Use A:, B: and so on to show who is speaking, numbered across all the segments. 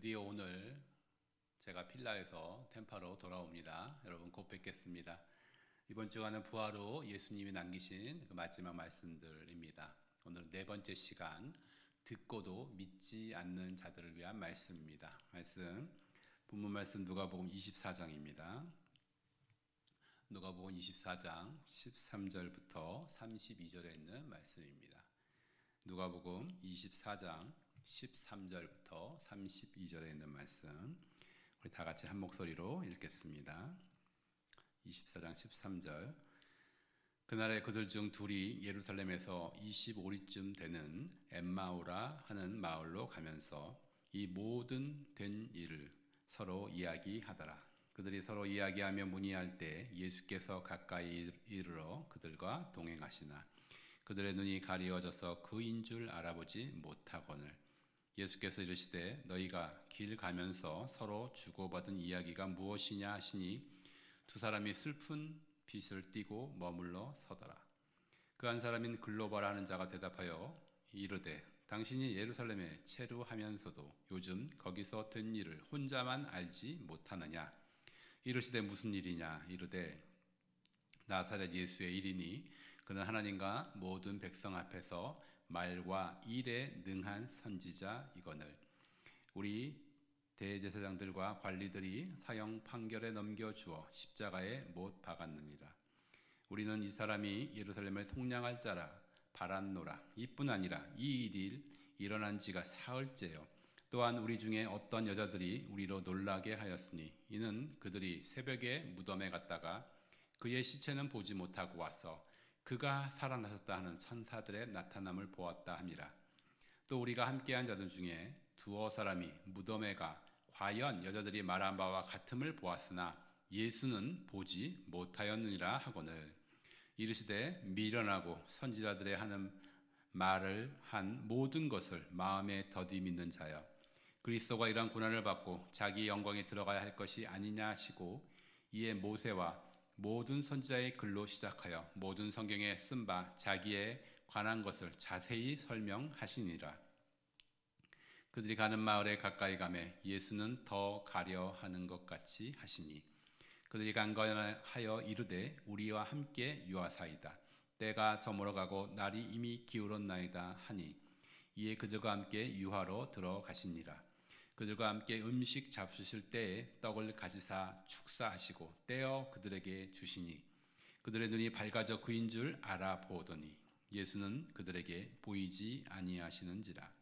A: 드디어 오늘 제가 필라에서 템파로 돌아옵니다. 여러분 곧 뵙겠습니다. 이번 주간은 부하로 예수님이 남기신 그 마지막 말씀들입니다. 오늘 네 번째 시간 듣고도 믿지 않는 자들을 위한 말씀입니다. 말씀 본문 말씀 누가복음 24장입니다. 누가복음 24장 13절부터 32절에 있는 말씀입니다. 누가복음 24장 13절부터 32절에 있는 말씀 우리 다 같이 한 목소리로 읽겠습니다. 24장 13절 그날에 그들 중 둘이 예루살렘에서 25리쯤 되는 엠마오라 하는 마을로 가면서 이 모든 된 일을 서로 이야기하더라. 그들이 서로 이야기하며 문의할 때 예수께서 가까이 이르러 그들과 동행하시나 그들의 눈이 가리워져서 그인 줄 알아보지 못하거늘 예수께서 이르시되 너희가 길 가면서 서로 주고받은 이야기가 무엇이냐 하시니 두 사람이 슬픈 빛을 띠고 머물러 서더라. 그 한 사람인 글로바라 하는 자가 대답하여 이르되 당신이 예루살렘에 체류하면서도 요즘 거기서 된 일을 혼자만 알지 못하느냐 이르시되 무슨 일이냐 이르되 나사렛 예수의 일이니 그는 하나님과 모든 백성 앞에서 말과 일에 능한 선지자이거늘. 우리 대제사장들과 관리들이 사형 판결에 넘겨 주어 십자가에 못 박았느니라. 우리는 이 사람이 예루살렘을 속량할 자라 바란노라. 이뿐 아니라 이 일이 일어난 지가 사흘째요. 또한 우리 중에 어떤 여자들이 우리로 놀라게 하였으니 이는 그들이 새벽에 무덤에 갔다가 그의 시체는 보지 못하고 와서 그가 살아나셨다 하는 천사들의 나타남을 보았다 함이라. 또 우리가 함께한 자들 중에 두어 사람이 무덤에 가 과연 여자들이 말한 바와 같음을 보았으나 예수는 보지 못하였느니라 하거늘 이르시되 미련하고 선지자들의 하는 말을 한 모든 것을 마음에 더디 믿는 자여 그리스도가 이러한 고난을 받고 자기 영광에 들어가야 할 것이 아니냐 하시고 이에 모세와 모든 선지자의 글로 시작하여 모든 성경에 쓴 바 자기에 관한 것을 자세히 설명하시니라. 그들이 가는 마을에 가까이 가매 예수는 더 가려 하는 것 같이 하시니 그들이 간거하여 이르되 우리와 함께 유하사이다. 때가 저물어 가고 날이 이미 기울었나이다 하니 이에 그들과 함께 유하로 들어가시니라. 그들과 함께 음식 잡수실 때에 떡을 가지사 축사하시고 떼어 그들에게 주시니 그들의 눈이 밝아져 그인 줄 알아보더니 예수는 그들에게 보이지 아니하시는지라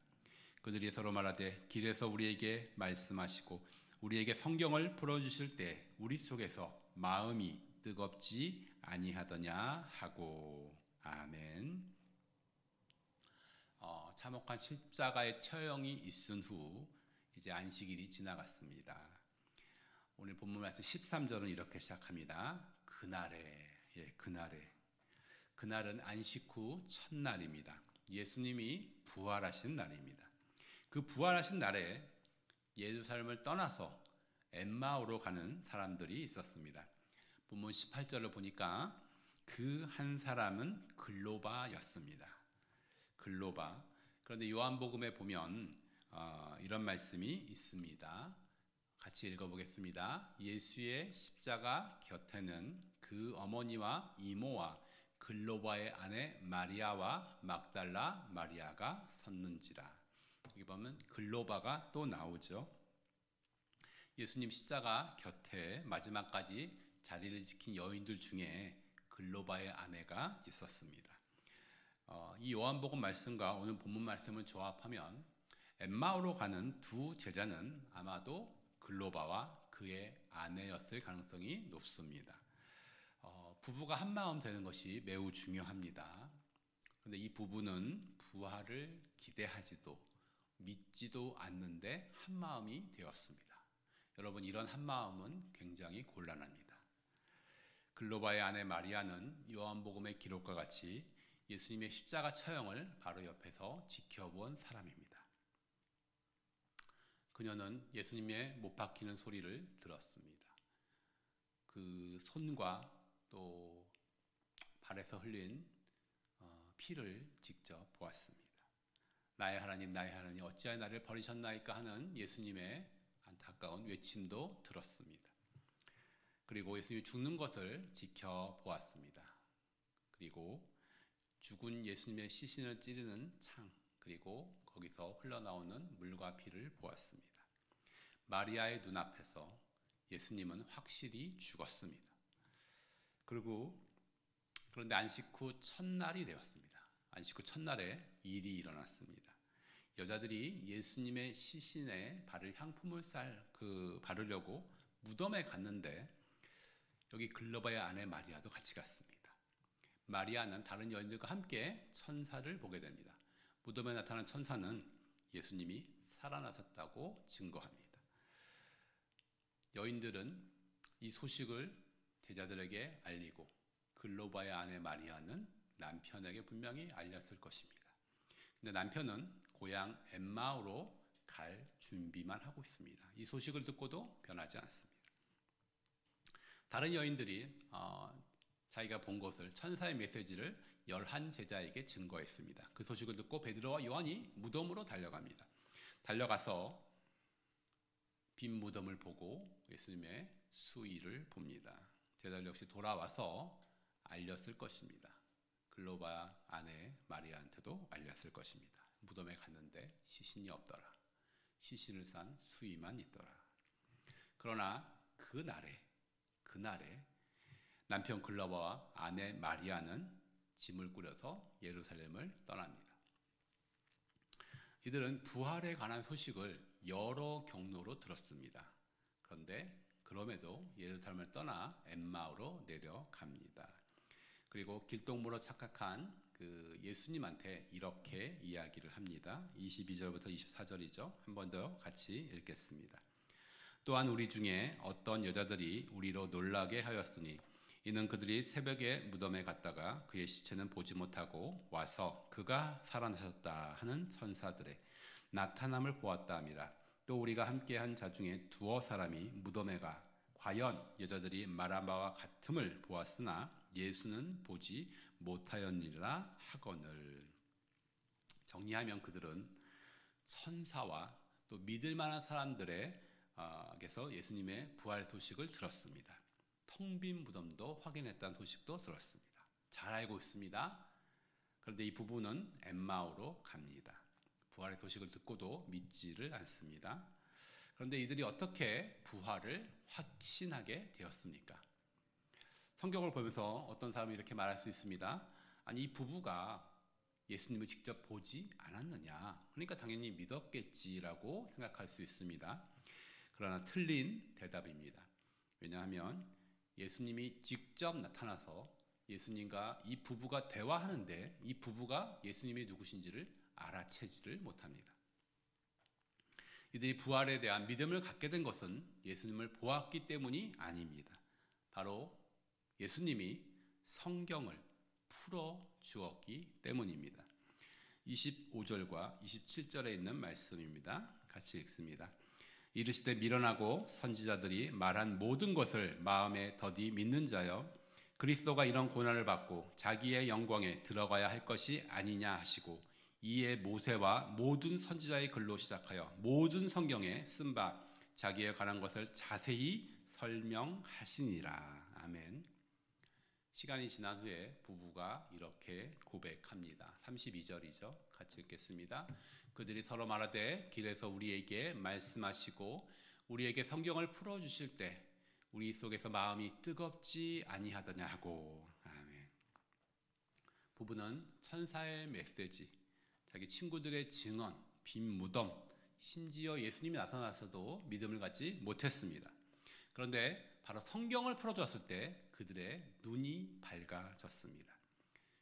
A: 그들이 서로 말하되 길에서 우리에게 말씀하시고 우리에게 성경을 풀어 주실 때 우리 속에서 마음이 뜨겁지 아니하더냐 하고 아멘. 어, 참혹한 십자가의 처형이 있은 후 이제 안식일이 지나갔습니다. 오늘 본문 말씀 13절은 이렇게 시작합니다. 그날에, 예, 그날에. 그날은 안식 후 첫날입니다. 예수님이 부활하신 날입니다. 그 부활하신 날에 예루살렘을 떠나서 엠마오로 가는 사람들이 있었습니다. 본문 18절을 보니까 그 한 사람은 글로바였습니다. 글로바. 그런데 요한복음에 보면 어, 이런 말씀이 있습니다. 같이 읽어보겠습니다. 예수의 십자가 곁에는 그 어머니와 이모와 글로바의 아내 마리아와 막달라 마리아가 섰는지라. 여기 보면 글로바가 또 나오죠. 예수님 십자가 곁에 마지막까지 자리를 지킨 여인들 중에 글로바의 아내가 있었습니다. 어, 이 요한복음 말씀과 오늘 본문 말씀을 조합하면 엠마오로 가는 두 제자는 아마도 글로바와 그의 아내였을 가능성이 높습니다. 어, 부부가 한 마음 되는 것이 매우 중요합니다. 그런데 이 부부는 부활을 기대하지도 믿지도 않는데 한 마음이 되었습니다. 여러분 이런 한 마음은 굉장히 곤란합니다. 글로바의 아내 마리아는 요한복음의 기록과 같이 예수님의 십자가 처형을 바로 옆에서 지켜본 사람입니다. 그녀는 예수님의 못 박히는 소리를 들었습니다. 그 손과 또 발에서 흘린 어, 피를 직접 보았습니다. 나의 하나님 나의 하나님 어찌하여 나를 버리셨나이까 하는 예수님의 안타까운 외침도 들었습니다. 그리고 예수님이 죽는 것을 지켜보았습니다. 그리고 죽은 예수님의 시신을 찌르는 창 그리고 거기서 흘러나오는 물과 피를 보았습니다. 마리아의 눈앞에서 예수님은 확실히 죽었습니다. 그리고 그런데 안식 후 첫날이 되었습니다. 안식 후 첫날에 일이 일어났습니다. 여자들이 예수님의 시신에 발을 향품을 쌀그 바르려고 무덤에 갔는데 여기 글로바의 아내 마리아도 같이 갔습니다. 마리아는 다른 여인들과 함께 천사를 보게 됩니다. 무덤에 나타난 천사는 예수님이 살아나셨다고 증거합니다. 여인들은 이 소식을 제자들에게 알리고 글로바의 아내 마리아는 남편에게 분명히 알렸을 것입니다. 근데 남편은 고향 엠마오로 갈 준비만 하고 있습니다. 이 소식을 듣고도 변하지 않습니다. 다른 여인들이 어, 자기가 본 것을 천사의 메시지를 열한 제자에게 증거했습니다. 그 소식을 듣고 베드로와 요한이 무덤으로 달려갑니다. 달려가서 빈 무덤을 보고 예수님의 수의를 봅니다. 제자들 역시 돌아와서 알렸을 것입니다. 글로바 아내 마리아한테도 알렸을 것입니다. 무덤에 갔는데 시신이 없더라. 시신을 싼 수의만 있더라. 그러나 그 날에 그날에 남편 글로바와 아내 마리아는 짐을 꾸려서 예루살렘을 떠납니다. 이들은 부활에 관한 소식을 여러 경로로 들었습니다. 그런데 그럼에도 예루살렘을 떠나 엠마오로 내려갑니다. 그리고 길동무로 착각한 그 예수님한테 이렇게 이야기를 합니다. 22절부터 24절이죠. 한 번 더 같이 읽겠습니다. 또한 우리 중에 어떤 여자들이 우리로 놀라게 하였으니 이는 그들이 새벽에 무덤에 갔다가 그의 시체는 보지 못하고 와서 그가 살아나셨다 하는 천사들의 나타남을 보았다 함이라. 또 우리가 함께한 자 중에 두어 사람이 무덤에 가 과연 여자들이 말한 바와 같음을 보았으나 예수는 보지 못하였느니라 하거늘 정리하면 그들은 천사와 또 믿을 만한 사람들에게서 예수님의 부활 소식을 들었습니다. 텅빈 무덤도 확인했다는 소식도 들었습니다. 잘 알고 있습니다. 그런데 이 부부는 엠마오로 갑니다. 부활의 소식을 듣고도 믿지를 않습니다. 그런데 이들이 어떻게 부활을 확신하게 되었습니까? 성경을 보면서 어떤 사람이 이렇게 말할 수 있습니다. 아니, 이 부부가 예수님을 직접 보지 않았느냐. 그러니까 당연히 믿었겠지라고 생각할 수 있습니다. 그러나 틀린 대답입니다. 왜냐하면 예수님이 직접 나타나서 예수님과 이 부부가 대화하는데 이 부부가 예수님이 누구신지를 알아채지를 못합니다. 이들이 부활에 대한 믿음을 갖게 된 것은 예수님을 보았기 때문이 아닙니다. 바로 예수님이 성경을 풀어 주었기 때문입니다. 25절과 27절에 있는 말씀입니다. 같이 읽습니다. 이르시되 미련하고 선지자들이 말한 모든 것을 마음에 더디 믿는 자여 그리스도가 이런 고난을 받고 자기의 영광에 들어가야 할 것이 아니냐 하시고 이에 모세와 모든 선지자의 글로 시작하여 모든 성경에 쓴 바 자기에 관한 것을 자세히 설명하시니라. 아멘. 시간이 지난 후에 부부가 이렇게 고백합니다. 32절이죠. 같이 읽겠습니다. 그들이 서로 말하되 길에서 우리에게 말씀하시고 우리에게 성경을 풀어 주실 때 우리 속에서 마음이 뜨겁지 아니하더냐 하고 아멘. 부부는 천사의 메시지, 자기 친구들의 증언, 빈 무덤, 심지어 예수님이 나타나서도 믿음을 갖지 못했습니다. 그런데 바로 성경을 풀어주었을 때 그들의 눈이 밝아졌습니다.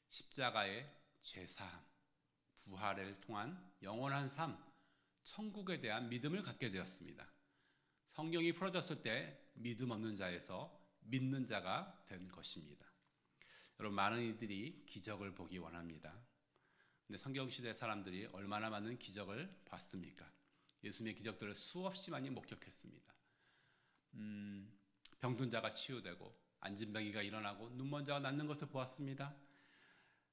A: 십자가의 죄사함, 부활을 통한 영원한 삶, 천국에 대한 믿음을 갖게 되었습니다. 성경이 풀어졌을 때 믿음 없는 자에서 믿는 자가 된 것입니다. 여러분 많은 이들이 기적을 보기 원합니다. 근데 성경 시대 사람들이 얼마나 많은 기적을 봤습니까? 예수님의 기적들을 수없이 많이 목격했습니다. 음, 병든 자가 치유되고 안진병이가 일어나고 눈먼 자가 낫는 것을 보았습니다.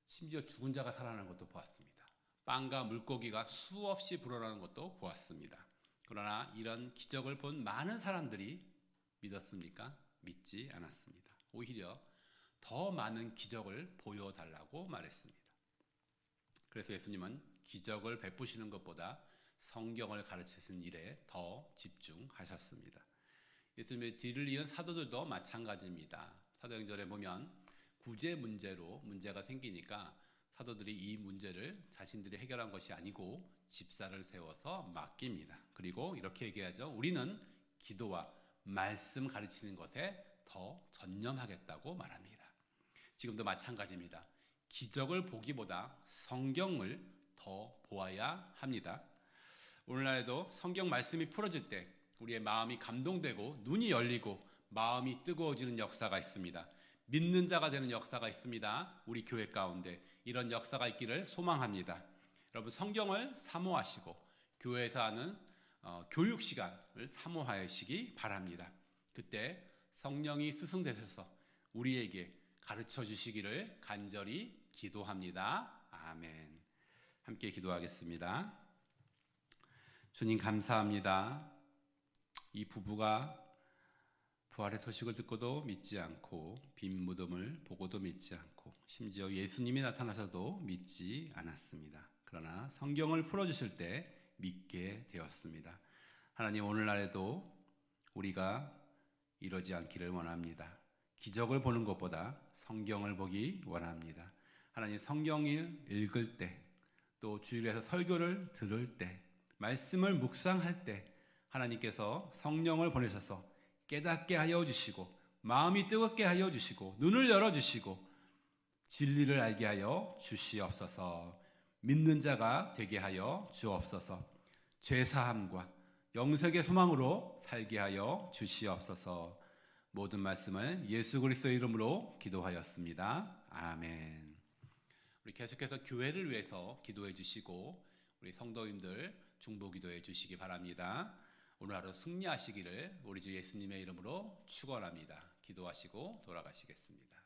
A: 심지어 죽은 자가 살아나는 것도 보았습니다. 빵과 물고기가 수없이 불어나는 것도 보았습니다. 그러나 이런 기적을 본 많은 사람들이 믿었습니까? 믿지 않았습니다. 오히려 더 많은 기적을 보여달라고 말했습니다. 그래서 예수님은 기적을 베푸시는 것보다 성경을 가르치는 일에 더 집중하셨습니다. 예수님의 뒤를 이은 사도들도 마찬가지입니다. 사도행전에 보면 구제 문제로 문제가 생기니까 사도들이 이 문제를 자신들이 해결한 것이 아니고 집사를 세워서 맡깁니다. 그리고 이렇게 얘기하죠. 우리는 기도와 말씀 가르치는 것에 더 전념하겠다고 말합니다. 지금도 마찬가지입니다. 기적을 보기보다 성경을 더 보아야 합니다. 오늘날에도 성경 말씀이 풀어질 때 우리의 마음이 감동되고 눈이 열리고 마음이 뜨거워지는 역사가 있습니다. 믿는 자가 되는 역사가 있습니다. 우리 교회 가운데 이런 역사가 있기를 소망합니다. 여러분 성경을 사모하시고 교회에서 하는 어, 교육 시간을 사모하시기 바랍니다. 그때 성령이 스승되셔서 우리에게 가르쳐 주시기를 간절히 기도합니다. 아멘. 함께 기도하겠습니다. 주님 감사합니다. 이 부부가 부활의 소식을 듣고도 믿지 않고 빈 무덤을 보고도 믿지 않고 심지어 예수님이 나타나셔도 믿지 않았습니다. 그러나 성경을 풀어주실 때 믿게 되었습니다. 하나님 오늘날에도 우리가 이러지 않기를 원합니다. 기적을 보는 것보다 성경을 보기 원합니다. 하나님 성경을 읽을 때, 또 주일에서 설교를 들을 때, 말씀을 묵상할 때 하나님께서 성령을 보내셔서 깨닫게 하여 주시고 마음이 뜨겁게 하여 주시고 눈을 열어 주시고 진리를 알게 하여 주시옵소서. 믿는 자가 되게 하여 주옵소서. 죄 사함과 영생의 소망으로 살게 하여 주시옵소서. 모든 말씀을 예수 그리스도의 이름으로 기도하였습니다. 아멘. 우리 계속해서 교회를 위해서 기도해 주시고 우리 성도님들 중보 기도해 주시기 바랍니다. 오늘 하루 승리하시기를 우리 주 예수님의 이름으로 축원합니다. 기도하시고 돌아가시겠습니다.